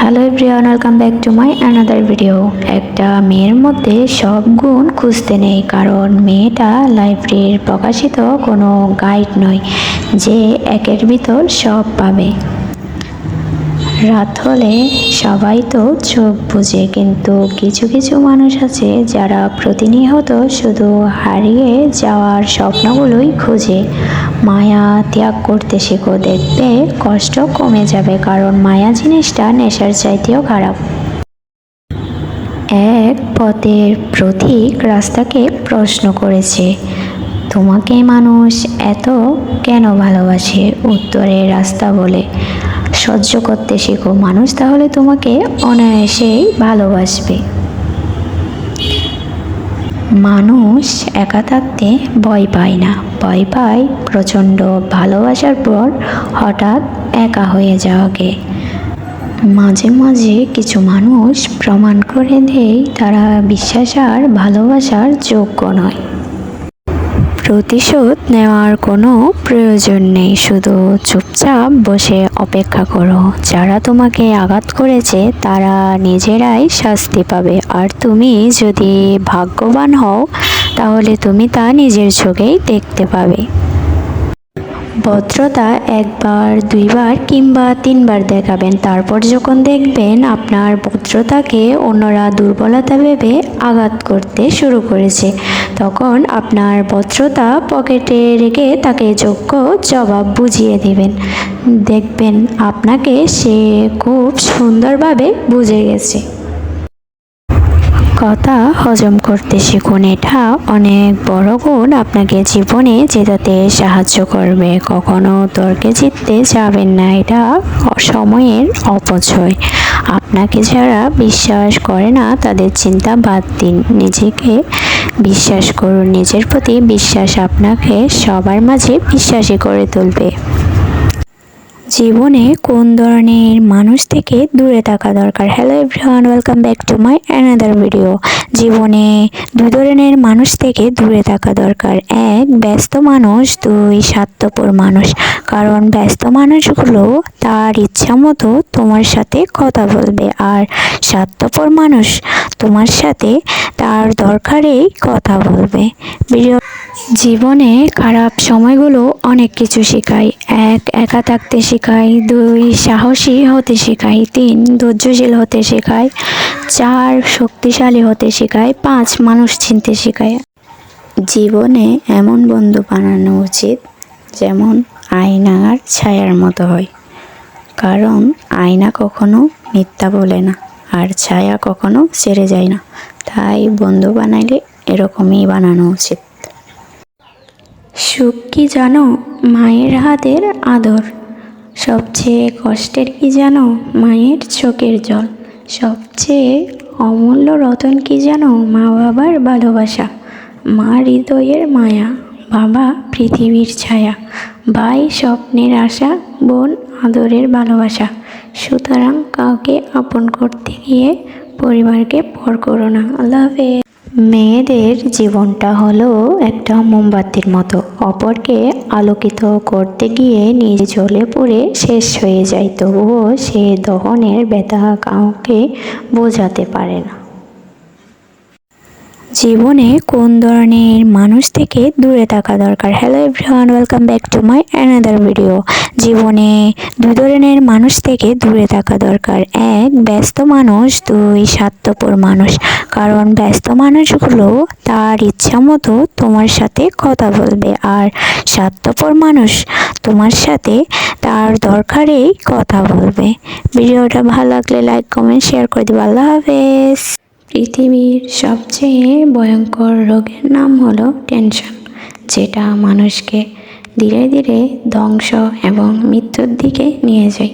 Hello everyone welcome back to my another video একটা মেয়ের মধ্যে সব গুণ খুঁজতে নেই, কারণ মেয়েটা লাইব্রেরির প্রকাশিত কোনো গাইড নয়, যে একের ভিতর সব পাবে। রাত হলে সবাই তো চোখ বুঝে কিন্তু কিছু কিছু মানুষ আছে যারা প্রতিনিয়ত শুধু হারিয়ে যাওয়ার স্বপ্নগুলোই খুঁজে। মায়া ত্যাগ করতে শেখো, দেখবে কষ্ট কমে যাবে, কারণ মায়া জিনিসটা নেশার চাইতেও খারাপ। এক পথের প্রতীক রাস্তাকে প্রশ্ন করেছে, তোমাকে মানুষ এত কেন ভালোবাসে? উত্তরে রাস্তা বলে সহ্য করতে শেখো। মানুষ তাহলে তোমাকে অনায়াসেই ভালোবাসবে। মানুষ একা থাকতে ভয় পায় না। ভয় পায় প্রচণ্ড ভালোবাসার পর হঠাৎ একা হয়ে যাওয়াকে। মাঝে মাঝে কিছু মানুষ প্রমাণ করে দেয়, তারা বিশ্বাস আর ভালোবাসার যোগ্য নয়। প্রতিশোধ নেওয়ার কোনো প্রয়োজন নেই। শুধু চুপচাপ বসে অপেক্ষা করো। যারা তোমাকে আঘাত করেছে, তারা নিজেরাই শাস্তি পাবে। আর তুমি যদি ভাগ্যবান হও, তাহলে তুমি তা নিজের চোখেই দেখতে পাবে। ভদ্রতা একবার, দুইবার কিংবা তিনবার দেখাবেন। তারপর যখন দেখবেন আপনার ভদ্রতাকে অন্যরা দুর্বলতা ভেবে আঘাত করতে শুরু করেছে, তখন আপনার ভদ্রতা পকেটে রেখে তাকে যোগ্য জবাব বুঝিয়ে দেবেন। দেখবেন আপনাকে সে খুব সুন্দরভাবে বুঝে গেছে। কথা হজম করতে শিখুন। এটা অনেক বড় গুণ আপনাকে জীবনে জেতাতে সাহায্য করবে। কখনো তর্কে জিততে যাবেন না। এটা সময়ের অপচয়। আপনাকে যারা বিশ্বাস করে না, তাদের চিন্তা বাদ দিন। নিজেকে বিশ্বাস করুন। নিজের প্রতি বিশ্বাস আপনাকে সবার মাঝে বিশ্বাসী করে তুলবে। জীবনে কোন ধরনের মানুষ থেকে দূরে থাকা দরকার? Hello everyone welcome back to my another video জীবনে দুই ধরনের মানুষ থেকে দূরে থাকা দরকার। এক, ব্যস্ত মানুষ, দুই, স্বার্থপর মানুষ। কারণ ব্যস্ত মানুষগুলো তার ইচ্ছা মতো তোমার সাথে কথা বলবে আর স্বার্থপর মানুষ তোমার সাথে তার দরকারেই কথা বলবে। ভিডিও জীবনে খারাপ সময়গুলো অনেক কিছু শেখায় এক, একা থাকতে শেখায় দুই, সাহসী হতে শেখায় তিন, ধৈর্যশীল হতে শেখায় চার, শক্তিশালী হতে শেখায় পাঁচ, মানুষ চিনতে শেখায় জীবনে এমন বন্ধু বানানো উচিত যেমন আয়নার ছায়ার মতো হয়। কারণ আয়না কখনো মিথ্যা বলে না আর ছায়া কখনো ছেড়ে যায় না। তাই বন্ধু বানাইলে এরকমই বানানো উচিত। সুখ কি জানো? মায়ের হাতের আদর। সবচেয়ে কষ্টের কি জানো? মায়ের চোখের জল। সবচেয়ে অমূল্য রতন কি জানো? মা বাবার ভালোবাসা। মা হৃদয়ের মায়া। বাবা পৃথিবীর ছায়া। ভাই স্বপ্নের আশা, বোন আদরের ভালোবাসা। সুতরাং কাউকে আপন করতে গিয়ে পরিবারকে পর করো না। আল্লাহ হাফেজ। মেয়েদের জীবনটা হলো একটা মোমবাতির মতো। অপরকে আলোকিত করতে গিয়ে নিজ জ্বলে পড়ে শেষ হয়ে যায়, তবুও সে দহনের ব্যথা কাউকে বোঝাতে পারে না। জীবনে কোন ধরনের মানুষ থেকে দূরে থাকা দরকার? Hello everyone welcome back to my another video জীবনে দুই ধরনের মানুষ থেকে দূরে থাকা দরকার। এক, ব্যস্ত মানুষ, দুই, স্বার্থপর মানুষ। কারণ ব্যস্ত মানুষগুলো তার ইচ্ছা মতো তোমার সাথে কথা বলবে আর স্বার্থপর মানুষ তোমার সাথে তার দরকারেই কথা বলবে। ভিডিওটা ভালো লাগলে লাইক কমেন্ট শেয়ার করে দেবো। আল্লাহ হাফেজ। পৃথিবীর সবচেয়ে ভয়ঙ্কর রোগের নাম হলো টেনশন, যেটা মানুষকে ধীরে ধীরে ধ্বংস এবং মৃত্যুর দিকে নিয়ে যায়।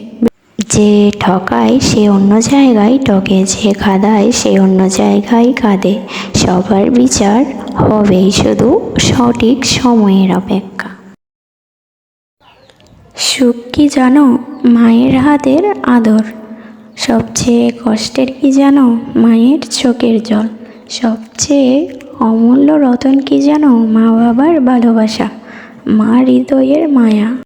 যে ঠকায় সে অন্য জায়গায় ঠকে, যে কাঁদায় সে অন্য জায়গায় কাঁদে। সবার বিচার হবেই শুধু সঠিক সময়ের অপেক্ষা। সুখ কি জানো মায়ের হাতের আদর? সবচেয়ে কষ্টের কি জানো? মায়ের চোখের জল। সবচেয়ে অমূল্য রতন কি জানো? মা বাবার ভালোবাসা। মা হৃদয়ের মায়া।